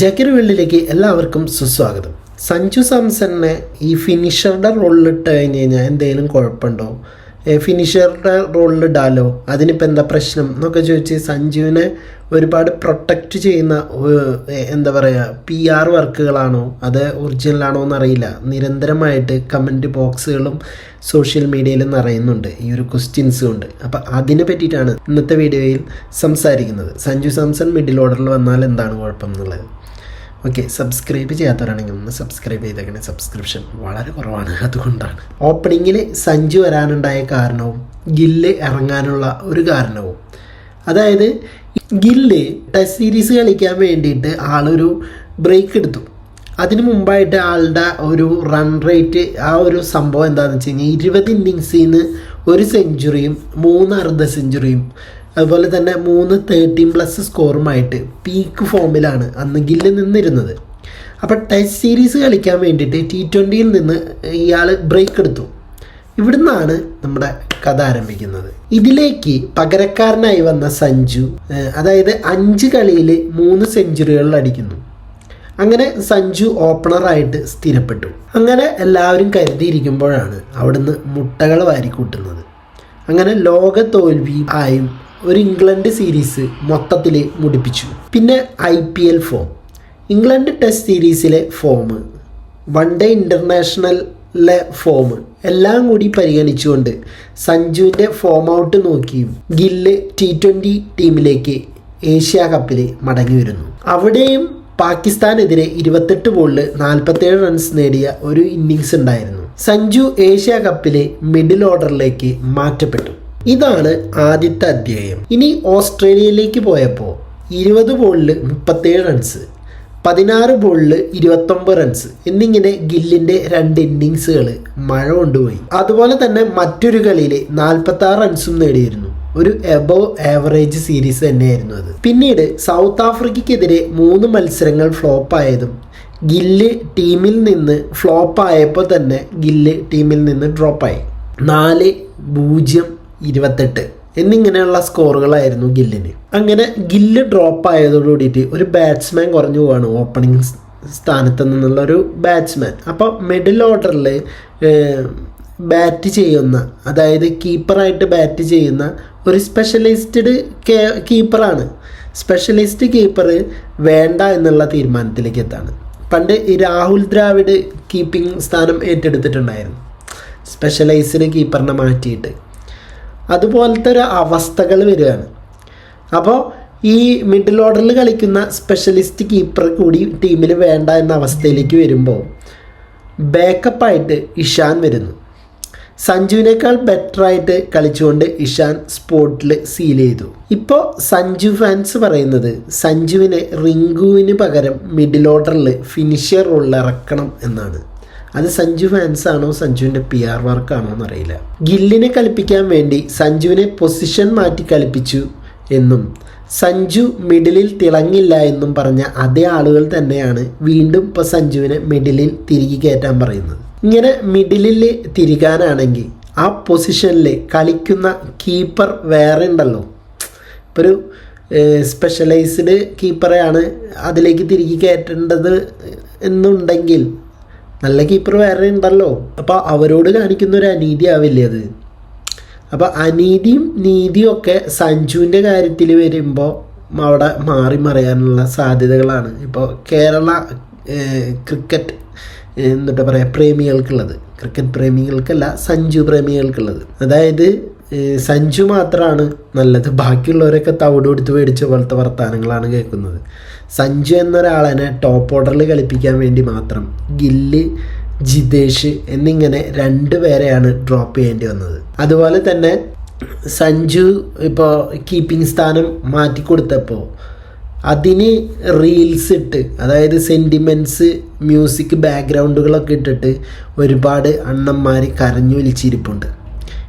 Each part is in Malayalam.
ജാക്കിർ വേൾഡിലേക്ക് എല്ലാവർക്കും സുസ്വാഗതം. സഞ്ജു സാംസണിനെ ഈ ഫിനിഷറുടെ റോളിലിട്ട് കഴിഞ്ഞ് കഴിഞ്ഞാൽ എന്തെങ്കിലും കുഴപ്പമുണ്ടോ? ഫിനിഷറുടെ റോളിലിടാലോ അതിനിപ്പോൾ എന്താ പ്രശ്നം? എന്നൊക്കെ ചോദിച്ച് സഞ്ജുവിനെ ഒരുപാട് പ്രൊട്ടക്റ്റ് ചെയ്യുന്ന എന്താ പറയുക പി ആർ വർക്കുകളാണോ? അത് ഒറിജിനലാണോ എന്നറിയില്ല. നിരന്തരമായിട്ട് കമന്റ് ബോക്സുകളും സോഷ്യൽ മീഡിയയിലും നിറയുന്നുണ്ട്. ഈ ഒരു ക്വസ്റ്റ്യൻസ് കൊണ്ട്. അപ്പോൾ അതിനെ പറ്റിയിട്ടാണ് ഇന്നത്തെ വീഡിയോയിൽ സംസാരിക്കുന്നത്. സഞ്ജു സാംസൺ മിഡിൽ ഓർഡറിൽ വന്നാൽ എന്താണ് കുഴപ്പം എന്നുള്ളത്? ഓക്കെ സബ്സ്ക്രൈബ് ചെയ്യാത്തവരാണെങ്കിൽ ഒന്ന് സബ്സ്ക്രൈബ് ചെയ്തേക്കണേ. സബ്സ്ക്രിപ്ഷൻ വളരെ കുറവാണ്. അതുകൊണ്ടാണ്. ഓപ്പണിങ്ങിൽ സഞ്ജു വരാനുണ്ടായ കാരണവും ഗില്ല് ഇറങ്ങാനുള്ള ഒരു കാരണവും. അതായത് ഗില്ല് ടെസ്റ്റ് സീരീസ് കളിക്കാൻ വേണ്ടിയിട്ട് ആളൊരു ബ്രേക്ക് എടുത്തു. അതിനു മുമ്പായിട്ട് ആളുടെ ഒരു റൺ റേറ്റ് ആ ഒരു സംഭവം എന്താണെന്ന് വെച്ച് കഴിഞ്ഞാൽ ഇരുപത് ഇന്നിങ്സിൽ നിന്ന് ഒരു സെഞ്ചുറിയും മൂന്ന് അർദ്ധ സെഞ്ചുറിയും അതുപോലെ തന്നെ മൂന്ന് തേർട്ടീൻ പ്ലസ് സ്കോറുമായിട്ട് പീക്ക് ഫോമിലാണ് അന്ന് ഗില്ല് നിന്നിരുന്നത്. അപ്പോൾ ടെസ്റ്റ് സീരീസ് കളിക്കാൻ വേണ്ടിയിട്ട് ടി ട്വന്റിയിൽ നിന്ന് ഇയാൾ ബ്രേക്ക് എടുത്തു. ഇവിടുന്നാണ് നമ്മുടെ കഥ ആരംഭിക്കുന്നത്. ഇതിലേക്ക് പകരക്കാരനായി വന്ന സഞ്ജു അതായത് അഞ്ച് കളിയിൽ മൂന്ന് സെഞ്ചുറികളിൽ അടിക്കുന്നു. അങ്ങനെ സഞ്ജു ഓപ്പണറായിട്ട് സ്ഥിരപ്പെട്ടു. അങ്ങനെ എല്ലാവരും കരുതിയിരിക്കുമ്പോഴാണ് അവിടുന്ന് മുട്ടകൾ വാരിക്കൂട്ടുന്നത്. അങ്ങനെ ലോക തോൽവി ആയും ഒരു ഇംഗ്ലണ്ട് സീരീസ് മൊത്തത്തിൽ മുടിപ്പിച്ചു. പിന്നെ I P L form England test സീരീസിലെ ഫോം വൺ ഡേ ഇന്റർനാഷണലിലെ ഫോം എല്ലാം കൂടി പരിഗണിച്ചുകൊണ്ട് സഞ്ജുവിന്റെ ഫോം ഔട്ട് നോക്കിയും ഗില്ല് ടി ട്വന്റി ടീമിലേക്ക് ഏഷ്യ കപ്പിൽ മടങ്ങി വരുന്നു. അവിടെയും പാകിസ്ഥാനെതിരെ ഇരുപത്തെട്ട് ബോളിൽ നാൽപ്പത്തേഴ് റൺസ് നേടിയ ഒരു ഇന്നിങ്സ് ഉണ്ടായിരുന്നു. സഞ്ജു ഏഷ്യ കപ്പിലെ മിഡിൽ ഓർഡറിലേക്ക് മാറ്റപ്പെട്ടു. ഇതാണ് ആദ്യത്തെ അധ്യായം. ഇനി ഓസ്ട്രേലിയയിലേക്ക് പോയപ്പോൾ ഇരുപത് ബോളിൽ മുപ്പത്തേഴ് റൺസ് പതിനാറ് ബോളിൽ ഇരുപത്തൊമ്പത് റൺസ് എന്നിങ്ങനെ ഗില്ലിന്റെ രണ്ട് ഇന്നിങ്സുകൾ മഴ കൊണ്ടുപോയി. അതുപോലെ തന്നെ മറ്റൊരു കളിയിൽ നാൽപ്പത്തി ആറ് റൺസും നേടിയിരുന്നു. ഒരു എബോവ് ആവറേജ് സീരീസ് തന്നെയായിരുന്നു അത്. പിന്നീട് സൗത്ത് ആഫ്രിക്കയ്ക്കെതിരെ മൂന്ന് മത്സരങ്ങൾ ഫ്ലോപ്പായതും ഗില്ല് ടീമിൽ നിന്ന് ഫ്ലോപ്പായപ്പോൾ തന്നെ ഗില്ല് ടീമിൽ നിന്ന് ഡ്രോപ്പായി നാല് പൂജ്യം ഇരുപത്തെട്ട്. എന്നിങ്ങനെയുള്ള സ്കോറുകളായിരുന്നു ഗില്ലിന്. അങ്ങനെ ഗില്ല് ഡ്രോപ്പ് ആയതോടുകൂടിയിട്ട് ഒരു ബാറ്റ്സ്മാൻ കുറഞ്ഞു പോവാണ് ഓപ്പണിംഗ് സ്ഥാനത്ത് നിന്നുള്ള ഒരു ബാറ്റ്സ്മാൻ അപ്പോൾ മിഡിൽ ഓർഡറിൽ ബാറ്റ് ചെയ്യുന്ന അതായത് കീപ്പറായിട്ട് ബാറ്റ് ചെയ്യുന്ന ഒരു സ്പെഷ്യലിസ്റ്റഡ് കീപ്പറാണ് സ്പെഷ്യലിസ്റ്റ് കീപ്പർ വേണ്ട എന്നുള്ള തീരുമാനത്തിലേക്ക് എത്താണ്. പണ്ട് ഈ രാഹുൽ ദ്രാവിഡ് കീപ്പിംഗ് സ്ഥാനം ഏറ്റെടുത്തിട്ടുണ്ടായിരുന്നു. സ്പെഷ്യലൈസ്ഡ് കീപ്പറിനെ മാറ്റിയിട്ട്. അതുപോലത്തെ ഒരു അവസ്ഥകൾ വരികയാണ്. അപ്പോൾ ഈ മിഡിൽ ഓർഡറിൽ കളിക്കുന്ന സ്പെഷ്യലിസ്റ്റ് കീപ്പർ കൂടി ടീമിൽ വേണ്ട എന്ന അവസ്ഥയിലേക്ക് വരുമ്പോൾ ബാക്കപ്പായിട്ട് ഇഷാൻ വരുന്നു. സഞ്ജുവിനേക്കാൾ ബെറ്ററായിട്ട് കളിച്ചുകൊണ്ട് ഇഷാൻ സ്പോട്ടിൽ സീൽ ചെയ്തു. ഇപ്പോൾ സഞ്ജു ഫാൻസ് പറയുന്നത് സഞ്ജുവിനെ റിങ്കുവിന് പകരം മിഡിൽ ഓർഡറിൽ ഫിനിഷർ റോളിൽ ഇറക്കണം എന്നാണ്. അത് സഞ്ജു ഫാൻസ് ആണോ സഞ്ജുവിന്റെ പി ആർ വർക്കാണോ എന്നറിയില്ല. ഗില്ലിനെ കളിപ്പിക്കാൻ വേണ്ടി സഞ്ജുവിനെ പൊസിഷൻ മാറ്റി കളിപ്പിച്ചു എന്നും സഞ്ജു മിഡിലിൽ തിളങ്ങില്ല എന്നും പറഞ്ഞ അതേ ആളുകൾ തന്നെയാണ് വീണ്ടും ഇപ്പോൾ സഞ്ജുവിനെ മിഡിലിൽ തിരികെ കയറ്റാൻ പറയുന്നത്. ഇങ്ങനെ മിഡിലിൽ തിരികാനാണെങ്കിൽ ആ പൊസിഷനിൽ കളിക്കുന്ന കീപ്പർ വേറെ ഉണ്ടല്ലോ. ഇപ്പോൾ ഒരു സ്പെഷ്യലൈസ്ഡ് കീപ്പറെയാണ് അതിലേക്ക് തിരികെ കയറ്റേണ്ടത് എന്നുണ്ടെങ്കിൽ നല്ല കീപ്പർ വേറെ ഉണ്ടല്ലോ. അപ്പോൾ അവരോട് കാണിക്കുന്ന ഒരു അനീതി ആവില്ലേ അത്? അപ്പോൾ അനീതിയും നീതിയും ഒക്കെ സഞ്ജുവിന്റെ കാര്യത്തിൽ വരുമ്പോൾ അവിടെ മാറി മറിയാനുള്ള സാധ്യതകളാണ്. ഇപ്പോൾ കേരള ക്രിക്കറ്റ് എന്നിട്ട് പറയുക പ്രേമികൾക്കുള്ളത്. ക്രിക്കറ്റ് പ്രേമികൾക്കല്ല സഞ്ജു പ്രേമികൾക്കുള്ളത്. അതായത് സഞ്ജു മാത്രമാണ് നല്ലത്. ബാക്കിയുള്ളവരൊക്കെ തവിട് കൊടുത്ത് മേടിച്ച പോലത്തെ വർത്തമാനങ്ങളാണ് കേൾക്കുന്നത്. സഞ്ജു എന്നൊരാളെ ടോപ്പ് ഓർഡറിൽ കളിപ്പിക്കാൻ വേണ്ടി മാത്രം ഗില്ല് ജിതേഷ് എന്നിങ്ങനെ രണ്ട് പേരെയാണ് ഡ്രോപ്പ് ചെയ്യേണ്ടി വന്നത്. അതുപോലെ തന്നെ സഞ്ജു ഇപ്പോൾ കീപ്പിംഗ് സ്ഥാനം മാറ്റിക്കൊടുത്തപ്പോൾ അതിന് റീൽസ് ഇട്ട് അതായത് സെന്റിമെന്റ്സ് മ്യൂസിക് ബാക്ക്ഗ്രൗണ്ടുകളൊക്കെ ഇട്ടിട്ട് ഒരുപാട് അണ്ണന്മാർ കരഞ്ഞു വലിച്ചിരിപ്പുണ്ട്.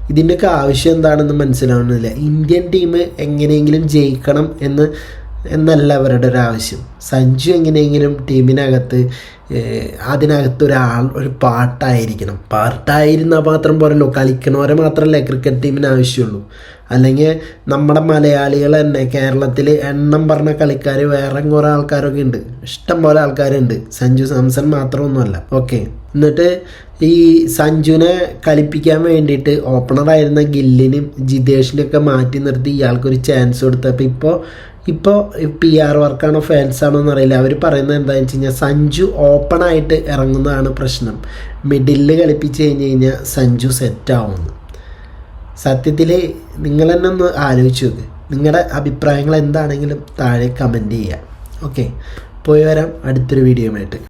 ഇതിന്റെയൊക്കെ ആവശ്യം എന്താണെന്ന് മനസ്സിലാവുന്നില്ല. ഇന്ത്യൻ ടീം എങ്ങനെയെങ്കിലും ജയിക്കണം എന്ന് എന്നല്ല അവരുടെ ഒരു ആവശ്യം. സഞ്ജു എങ്ങനെയെങ്കിലും ടീമിനകത്ത് അതിനകത്ത് ഒരാൾ ഒരു പാട്ടായിരിക്കണം പാട്ടായിരുന്നാൽ മാത്രം പോരല്ലോ. കളിക്കണവരെ മാത്രമല്ലേ ക്രിക്കറ്റ് ടീമിന് ആവശ്യമുള്ളൂ. അല്ലെങ്കിൽ നമ്മുടെ മലയാളികൾ തന്നെ കേരളത്തിൽ എണ്ണം പറഞ്ഞ കളിക്കാർ വേറെ കുറേ ആൾക്കാരൊക്കെ ഉണ്ട് ഇഷ്ടം പോലെ ആൾക്കാരുണ്ട്. സഞ്ജു സാംസൺ മാത്രമൊന്നുമല്ല ഓക്കെ. എന്നിട്ട് ഈ സഞ്ജുവിനെ കളിപ്പിക്കാൻ വേണ്ടിയിട്ട് ഓപ്പണറായിരുന്ന ഗില്ലിനും ജിതേഷിനെയൊക്കെ മാറ്റി നിർത്തി ഇയാൾക്കൊരു ചാൻസ് കൊടുത്തപ്പോൾ ഇപ്പോൾ ഇപ്പോൾ പി ആർ വർക്കാണോ ഫാൻസ് ആണോ എന്നറിയില്ല. അവർ പറയുന്നത് എന്താണെന്ന് വെച്ച് കഴിഞ്ഞാൽ സഞ്ജു ഓപ്പണായിട്ട് ഇറങ്ങുന്നതാണ് പ്രശ്നം. മിഡിലിൽ കളിപ്പിച്ച് കഴിഞ്ഞ് കഴിഞ്ഞാൽ സഞ്ജു സെറ്റാവുമെന്ന് സത്യത്തിൽ നിങ്ങൾ തന്നെ ഒന്ന് ആലോചിച്ച് നോക്ക്. നിങ്ങളുടെ അഭിപ്രായങ്ങൾ എന്താണെങ്കിലും താഴെ കമന്റ് ചെയ്യുക. ഓക്കെ പോയി വരാം. അടുത്തൊരു വീഡിയോയുമായിട്ട്